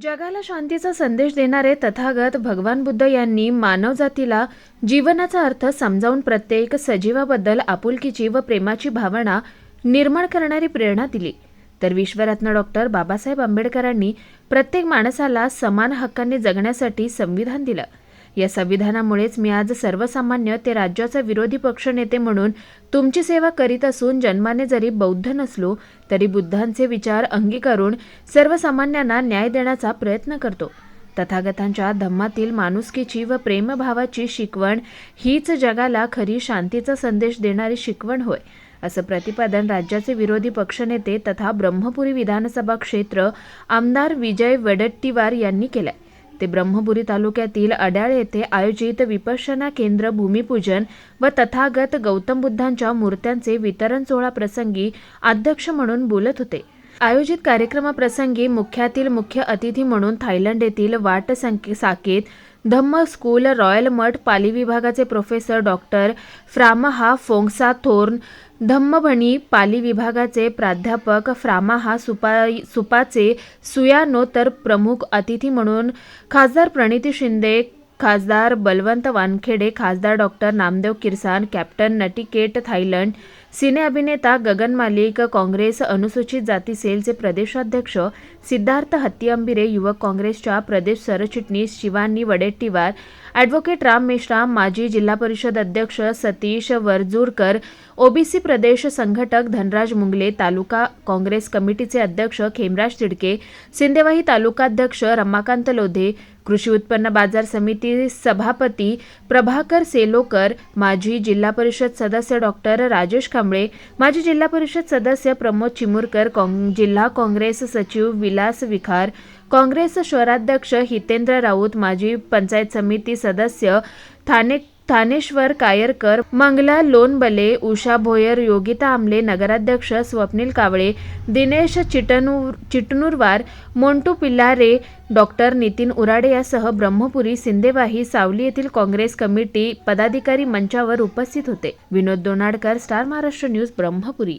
जगाला शांतीचा संदेश देणारे तथागत भगवान बुद्ध यांनी मानवजातीला जीवनाचा अर्थ समजावून प्रत्येक सजीवाबद्दल आपुलकीची व प्रेमाची भावना निर्माण करणारी प्रेरणा दिली. तर विश्वरत्न डॉक्टर बाबासाहेब आंबेडकरांनी प्रत्येक माणसाला समान हक्काने जगण्यासाठी संविधान दिलं. या संविधानामुळेच मी आज सर्वसामान्य ते राज्याचा विरोधी पक्षनेते म्हणून तुमची सेवा करीत असून जन्माने जरी बौद्ध नसलो तरी बुद्धांचे विचार अंगीकारून सर्वसामान्यांना न्याय देण्याचा प्रयत्न करतो. तथागतांच्या धम्मातील माणुसकीची व प्रेमभावाची शिकवण हीच जगाला खरी शांतीचा संदेश देणारी शिकवण होय असं प्रतिपादन राज्याचे विरोधी पक्षनेते तथा ब्रह्मपुरी विधानसभा क्षेत्र आमदार विजय वडट्टीवार यांनी केलंय. ते ब्रह्मपुरी तालुक्यातील अड्याळ येथे आयोजित विपश्यना केंद्र भूमिपूजन व तथागत गौतम बुद्धांच्या मूर्त्यांचे वितरण सोहळा प्रसंगी अध्यक्ष म्हणून बोलत होते. आयोजित कार्यक्रमाप्रसंगी मुख्यातील मुख्य अतिथी म्हणून थायलंड येथील वाट संके साकेत धम्म स्कूल रॉयल मठ पाली विभागाचे professor doctor Phramaha Phongsathorn धम्मभणी पाली विभागाचे प्राध्यापक फ्रामाहा सुपा सुपाचे सुयानो तर प्रमुख अतिथी म्हणून खासदार प्रणिती शिंदे खासदार बलवंत वानखेडे खासदार डॉक्टर नामदेव किरसान कॅप्टन नटिकेट थायलंड सिने अभिनेता गगन मालिक काँग्रेस अनुसूचित जाती सेलचे प्रदेशाध्यक्ष सिद्धार्थ हत्तीअंबिरे युवक काँग्रेसच्या प्रदेश सरचिटणीस शिवानी वडेट्टीवार ॲडव्होकेट राम मेश्राम माजी जिल्हा परिषद अध्यक्ष सतीश वरजूरकर ओबीसी प्रदेश संघटक धनराज मुंगले तालुका काँग्रेस कमिटीचे अध्यक्ष खेमराज तिडके सिंदेवाही तालुकाध्यक्ष रमाकांत लोधे कृषी उत्पन्न बाजार समिती सभापती प्रभाकर सेलोकर माजी जिल्हा परिषद सदस्य डॉक्टर राजेश कांबळे माजी जिल्हा परिषद सदस्य प्रमोद चिमुरकर काँग जिल्हा काँग्रेस सचिव विलास विखार काँग्रेस शहराध्यक्ष हितेंद्र राऊत माजी पंचायत समिती सदस्य ठाणे थानेश्वर कायरकर मंगला लोनबले उषा भोयर योगिता आमले नगराध्यक्ष स्वप्नील कावळे दिनेश चिटनूर चिटनूरवार मोंटू पिल्लारे डॉक्टर नितीन उराडे यासह ब्रह्मपुरी सिंदेवाही सावली येथील काँग्रेस कमिटी पदाधिकारी मंचावर उपस्थित होते. Vinod Donadkar star Maharashtra news Brahmapuri.